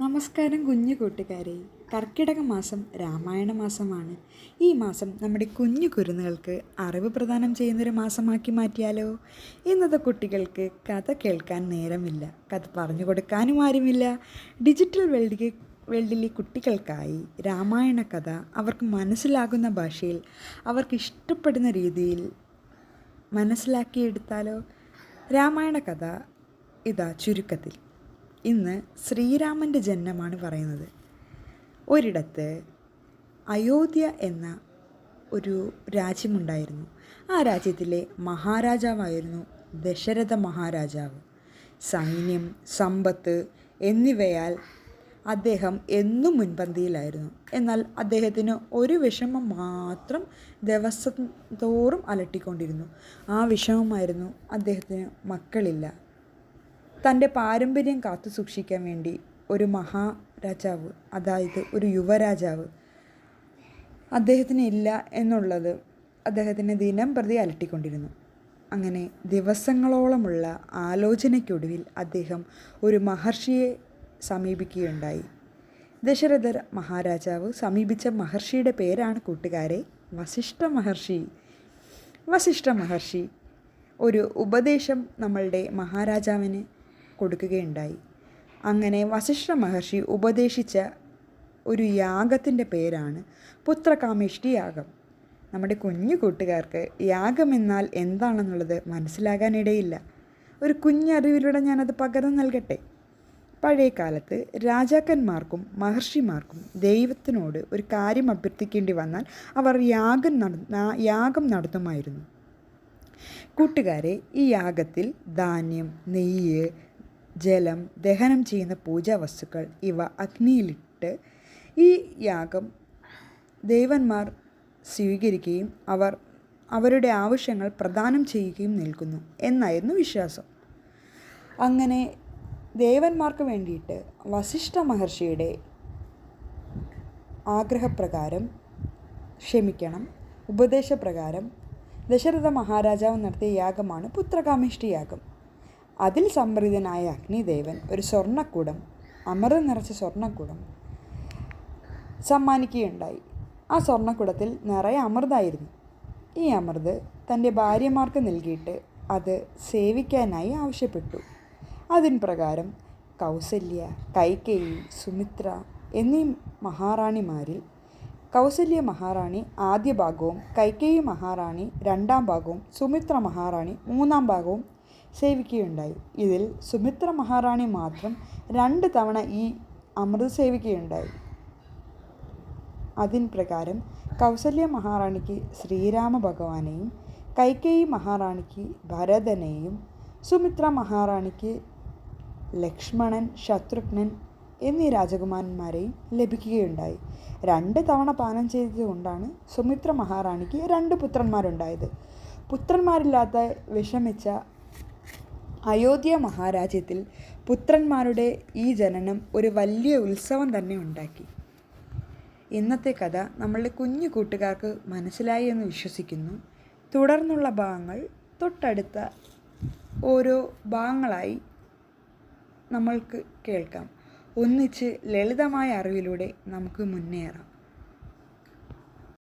നമസ്കാരം കുഞ്ഞു കൂട്ടുകാരെ. കർക്കിടക മാസം രാമായണ മാസമാണ്. ഈ മാസം നമ്മുടെ കുഞ്ഞു കുരുന്നുകൾക്ക് അറിവ് പ്രദാനം ചെയ്യുന്നൊരു മാസമാക്കി മാറ്റിയാലോ? ഇന്നത്തെ കുട്ടികൾക്ക് കഥ കേൾക്കാൻ നേരമില്ല. കഥ പറഞ്ഞു കൊടുക്കാനും ആരുമില്ല. ഡിജിറ്റൽ വേൾഡിൽ വേൾഡിലെ കുട്ടികൾക്കായി രാമായണ കഥ അവർക്ക് മനസ്സിലാകുന്ന ഭാഷയിൽ അവർക്ക് ഇഷ്ടപ്പെടുന്ന രീതിയിൽ മനസ്സിലാക്കിയെടുത്താലോ? രാമായണ കഥ ഇതാ ചുരുക്കത്തിൽ. ഇന്ന് ശ്രീരാമന്റെ ജന്മമാണ് പറയുന്നത്. ഒരിടത്ത് അയോധ്യ എന്ന ഒരു രാജ്യമുണ്ടായിരുന്നു. ആ രാജ്യത്തിലെ മഹാരാജാവായിരുന്നു ദശരഥ മഹാരാജാവ്. സൈന്യം സമ്പത്ത് എന്നിവയാൽ അദ്ദേഹം എന്നും മുൻപന്തിയിലായിരുന്നു. എന്നാൽ അദ്ദേഹത്തിന് ഒരു വിഷമം മാത്രം ദിവസം തോറും അലട്ടിക്കൊണ്ടിരുന്നു. ആ വിഷമമായിരുന്നു അദ്ദേഹത്തിന് മക്കളില്ല. തന്റെ പാരമ്പര്യം കാത്തു സൂക്ഷിക്കാൻ വേണ്ടി ഒരു മഹാരാജാവ് അതായത് ഒരു യുവരാജാവ് അദ്ദേഹത്തിന് ഇല്ല എന്നുള്ളത് അദ്ദേഹത്തിന് ദിനം പ്രതി അലട്ടിക്കൊണ്ടിരുന്നു. അങ്ങനെ ദിവസങ്ങളോളമുള്ള ആലോചനയ്ക്കൊടുവിൽ അദ്ദേഹം ഒരു മഹർഷിയെ സമീപിക്കുകയുണ്ടായി. ദശരഥർ മഹാരാജാവ് സമീപിച്ച മഹർഷിയുടെ പേരാണ് കൂട്ടുകാരെ വസിഷ്ഠ മഹർഷി. വസിഷ്ഠ മഹർഷി ഒരു ഉപദേശം നമ്മളുടെ മഹാരാജാവിന് കൊടുക്കുകയുണ്ടായി. അങ്ങനെ വസിഷ്ഠ മഹർഷി ഉപദേശിച്ച ഒരു യാഗത്തിന്റെ പേരാണ് പുത്രകാമേഷ്ടി യാഗം നമ്മുടെ കുഞ്ഞു കൂട്ടുകാർക്ക് യാഗം എന്നാൽ എന്താണെന്നുള്ളത് മനസ്സിലാകാനിടയില്ല. ഒരു കുഞ്ഞറിവിലൂടെ ഞാനത് പകർന്നു നൽകട്ടെ? പഴയ കാലത്ത് രാജാക്കന്മാർക്കും മഹർഷിമാർക്കും ദൈവത്തിനോട് ഒരു കാര്യം അഭ്യർത്ഥിക്കേണ്ടി വന്നാൽ അവർ യാഗം നട യാഗം നടത്തുമായിരുന്നു. കൂട്ടുകാരെ ഈ യാഗത്തിൽ ധാന്യം നെയ്യ് ജലം ദഹനം ചെയ്യുന്ന പൂജാ വസ്തുക്കൾ ഇവ അഗ്നിയിലിട്ട് ഈ യാഗം ദേവന്മാർ സ്വീകരിക്കുകയും അവർ അവരുടെ ആവശ്യങ്ങൾ പ്രദാനം ചെയ്യുകയും നിൽക്കുന്നു എന്നായിരുന്നു വിശ്വാസം. അങ്ങനെ ദേവന്മാർക്ക് വേണ്ടിയിട്ട് വസിഷ്ഠ മഹർഷിയുടെ ആഗ്രഹപ്രകാരം ക്ഷമിക്കണം ഉപദേശപ്രകാരം ദശരഥ മഹാരാജാവ് നടത്തിയ യാഗമാണ് പുത്രകാമിഷ്ടി യാഗം. അതിൽ സംപ്രീതനായ അഗ്നിദേവൻ ഒരു സ്വർണക്കുടം അമൃതം നിറച്ച സ്വർണക്കുടം സമ്മാനിക്കുകയുണ്ടായി. ആ സ്വർണക്കുടത്തിൽ നിറയെ അമൃതായിരുന്നു. ഈ അമൃത് തന്റെ ഭാര്യമാർക്ക് നൽകിയിട്ട് അത് സേവിക്കാനായി ആവശ്യപ്പെട്ടു. അതിന് പ്രകാരം കൗസല്യ കൈകേയി സുമിത്ര എന്നീ മഹാറാണിമാരിൽ കൗസല്യ മഹാറാണി ആദ്യ ഭാഗവും കൈകേയി മഹാറാണി രണ്ടാം ഭാഗവും സുമിത്ര മഹാറാണി മൂന്നാം ഭാഗവും സേവിക്കുകയുണ്ടായി. ഇതിൽ സുമിത്ര മഹാറാണി മാത്രം രണ്ട് തവണ ഈ അമൃത് സേവിക്കുകയുണ്ടായി. അതിൻ പ്രകാരം കൗസല്യ മഹാറാണിക്ക് ശ്രീരാമ ഭഗവാനെയും കൈകേയി മഹാറാണിക്ക് ഭരതനെയും സുമിത്ര മഹാറാണിക്ക് ലക്ഷ്മണൻ ശത്രുഘ്നൻ എന്നീ രാജകുമാരന്മാരെയും ലഭിക്കുകയുണ്ടായി. രണ്ട് തവണ പാനം ചെയ്തതുകൊണ്ടാണ് സുമിത്ര മഹാറാണിക്ക് രണ്ട് പുത്രന്മാരുണ്ടായത്. പുത്രന്മാരില്ലാത്ത വിഷമിച്ച അയോധ്യ മഹാരാജ്യത്തിൽ പുത്രന്മാരുടെ ഈ ജനനം ഒരു വലിയ ഉത്സവം തന്നെ ഉണ്ടാക്കി. ഇന്നത്തെ കഥ നമ്മളുടെ കുഞ്ഞു കൂട്ടുകാർക്ക് മനസ്സിലായി എന്ന് വിശ്വസിക്കുന്നു. തുടർന്നുള്ള ഭാഗങ്ങൾ തൊട്ടടുത്ത ഓരോ ഭാഗങ്ങളായി നമ്മൾക്ക് കേൾക്കാം. ഒന്നിച്ച് ലളിതമായ അറിവിലൂടെ നമുക്ക് മുന്നേറാം.